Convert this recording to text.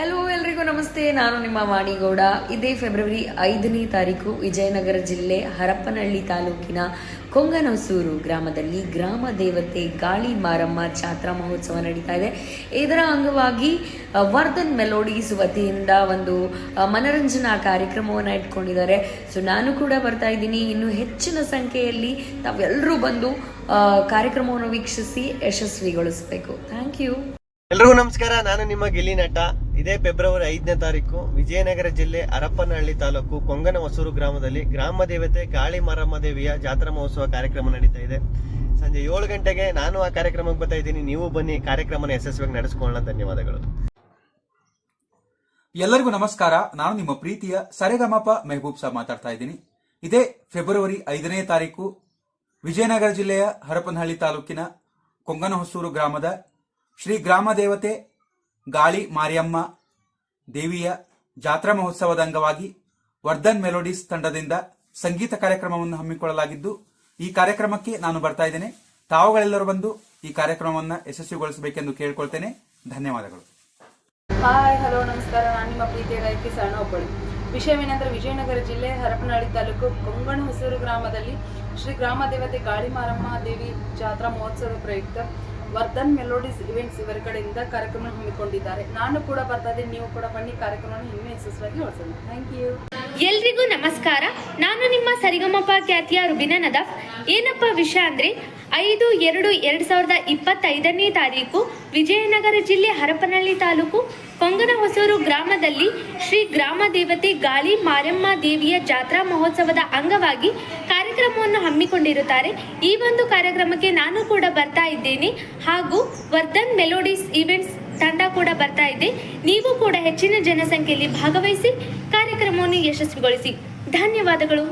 Hello ಎಲ್ರಿಗೂ ನಮಸ್ತೆ, ನಾನು ನಿಮ್ಮ ವಾಣಿಗೌಡ ಇದೇ ಫೆಬ್ರವರಿ ಐದನೇ ತಾರೀಕು, ವಿಜಯನಗರ ಜಿಲ್ಲೆ ಹರಪನಹಳ್ಳಿ ತಾಲೂಕಿನ ಕೊಂಗನಸೂರು ಗ್ರಾಮದಲ್ಲಿ ಗ್ರಾಮ ದೇವತೆ ಗಾಳಿ ಮಾರಮ್ಮ ಜಾತ್ರಾ ಮಹೋತ್ಸವ ನಡೀತಾ ಇದೆ. ಇದರ ಅಂಗವಾಗಿ ವರ್ಧನ್ ಮೆಲೋಡೀಸ್ ವತಿಯಿಂದ ಒಂದು ಮನರಂಜನಾ ಕಾರ್ಯಕ್ರಮವನ್ನು ಇಟ್ಕೊಂಡಿದ್ದಾರೆ. ಸೊ ನಾನು ಕೂಡ ಬರ್ತಾ ಇದ್ದೀನಿ. ಇನ್ನು ಹೆಚ್ಚಿನ ಸಂಖ್ಯೆಯಲ್ಲಿ ತಾವೆಲ್ಲರೂ ಬಂದು ಕಾರ್ಯಕ್ರಮವನ್ನು ವೀಕ್ಷಿಸಿ ಯಶಸ್ವಿಗೊಳಿಸಬೇಕು. ಥ್ಯಾಂಕ್ ಯು ಎಲ್ರಿಗೂ ನಮಸ್ಕಾರ. ನಾನು ನಿಮ್ಮ ಗಿಲ್ಲಿ ನಟ. ಇದೇ ಫೆಬ್ರವರಿ ಐದನೇ ತಾರೀಕು ವಿಜಯನಗರ ಜಿಲ್ಲೆ ಹರಪನಹಳ್ಳಿ ತಾಲೂಕು ಕೊಂಗನ ಹೊಸೂರು ಗ್ರಾಮದಲ್ಲಿ ಗ್ರಾಮ ದೇವತೆ ಗಾಳಿ ಮಾರಮ್ಮ ದೇವಿಯ ಜಾತ್ರಾ ಮಹೋತ್ಸವ ಕಾರ್ಯಕ್ರಮ ನಡೀತಾ ಇದೆ. ಸಂಜೆ ಏಳು ಗಂಟೆಗೆ ನಾನು ಆ ಕಾರ್ಯಕ್ರಮಕ್ಕೆ ಬರ್ತಾ ಇದ್ದೀನಿ. ನೀವು ಬನ್ನಿ, ಕಾರ್ಯಕ್ರಮನ ಯಶಸ್ವಿಯಾಗಿ ನಡೆಸ್ಕೊಳ್ಳೋಣ. ಧನ್ಯವಾದಗಳು. ಎಲ್ಲರಿಗೂ ನಮಸ್ಕಾರ. ನಾನು ನಿಮ್ಮ ಪ್ರೀತಿಯ ಸರೆಗಮಪ ಮೆಹಬೂಬ್ ಸಾಬ್ ಮಾತಾಡ್ತಾ ಇದ್ದೀನಿ. ಇದೇ ಫೆಬ್ರವರಿ ಐದನೇ ತಾರೀಕು ವಿಜಯನಗರ ಜಿಲ್ಲೆಯ ಹರಪನಹಳ್ಳಿ ತಾಲೂಕಿನ ಕೊಂಗನಹೊಸೂರು ಗ್ರಾಮದ ಶ್ರೀ ಗ್ರಾಮ ದೇವತೆ ಗಾಳಿ, ಮಾರಿಯಮ್ಮ ದೇವಿಯ ಜಾತ್ರಾ ಮಹೋತ್ಸವದ ಅಂಗವಾಗಿ ವರ್ಧನ್ ಮೆಲೋಡೀಸ್ ತಂಡದಿಂದ ಸಂಗೀತ ಕಾರ್ಯಕ್ರಮವನ್ನು ಹಮ್ಮಿಕೊಳ್ಳಲಾಗಿದ್ದು, ಈ ಕಾರ್ಯಕ್ರಮಕ್ಕೆ ನಾನು ಬರ್ತಾ ಇದ್ದೇನೆ. ತಾವುಗಳೆಲ್ಲರೂ ಬಂದು ಈ ಕಾರ್ಯಕ್ರಮವನ್ನು ಯಶಸ್ವಿಗೊಳಿಸಬೇಕೆಂದು ಕೇಳ್ಕೊಳ್ತೇನೆ. ಧನ್ಯವಾದಗಳು. ಹಾಯ್ ಹಲೋ ನಮಸ್ಕಾರ. ನಾನು ನಿಮ್ಮ ಪ್ರೀತಿಯ ಗಾಯಕಿ ಸರಣೊಬ್ಬಳು ವಿಷಯವೇನೆಂದರೆ ವಿಜಯನಗರ ಜಿಲ್ಲೆ ಹರಪನಹಳ್ಳಿ ತಾಲೂಕು ಕೊಂಗಣ ಹೊಸೂರು ಗ್ರಾಮದಲ್ಲಿ ಶ್ರೀ ಗ್ರಾಮ ದೇವತೆ ಗಾಳಿ ಮಾರಮ್ಮ ದೇವಿ ಜಾತ್ರಾ ಮಹೋತ್ಸವ ಪ್ರಯುಕ್ತ ವರ್ಧನ್ ಮೆಲೋಡಿಸ್ ಇವೆಂಟ್ಸ್ ಇವರ ಕಡೆಯಿಂದ ಕಾರ್ಯಕ್ರಮ ಹಮ್ಮಿಕೊಂಡಿದ್ದಾರೆ. ನಾನು ಕೂಡ ಬರ್ತಾ ನೀವು ಕೂಡ ಬನ್ನಿ. ಕಾರ್ಯಕ್ರಮವನ್ನು ಇನ್ನೂ ಯಶಸ್ವಿಯಾಗಿ ಥ್ಯಾಂಕ್ ಯು ಎಲ್ರಿಗೂ ನಮಸ್ಕಾರ. ನಾನು ನಿಮ್ಮ ಸರಿಗಮಪ ಖ್ಯಾತಿಯ ರುಬಿನಾ ನದಾಫ್. ಏನಪ್ಪ ವಿಷಯ ಅಂದರೆ, ಐದು, ಎರಡು ಎರಡು ಸಾವಿರದ ಇಪ್ಪತ್ತೈದನೇ ತಾರೀಕು ವಿಜಯನಗರ ಜಿಲ್ಲೆ ಹರಪನಹಳ್ಳಿ ತಾಲೂಕು ಕೊಂಗನ ಹೊಸೂರು ಗ್ರಾಮದಲ್ಲಿ ಶ್ರೀ ಗ್ರಾಮ ದೇವತೆ ಗಾಳಿ ಮಾರಮ್ಮ ದೇವಿಯ ಜಾತ್ರಾ ಮಹೋತ್ಸವದ ಅಂಗವಾಗಿ ಕಾರ್ಯಕ್ರಮವನ್ನು ಹಮ್ಮಿಕೊಂಡಿರುತ್ತಾರೆ. ಈ ಒಂದು ಕಾರ್ಯಕ್ರಮಕ್ಕೆ ನಾನು ಕೂಡ ಬರ್ತಾ ಇದ್ದೇನೆ. ಹಾಗೂ ವರ್ಧನ್ ಮೆಲೋಡಿಸ್ ಈವೆಂಟ್ಸ್ ತಂಡ ಕೂಡ ಬರ್ತಾ ಇದೆ. ನೀವು ಕೂಡ ಹೆಚ್ಚಿನ ಜನಸಂಖ್ಯೆಯಲ್ಲಿ ಭಾಗವಹಿಸಿ ಕಾರ್ಯಕ್ರಮವನ್ನು ಯಶಸ್ವಿಗೊಳಿಸಿ. ಧನ್ಯವಾದಗಳು.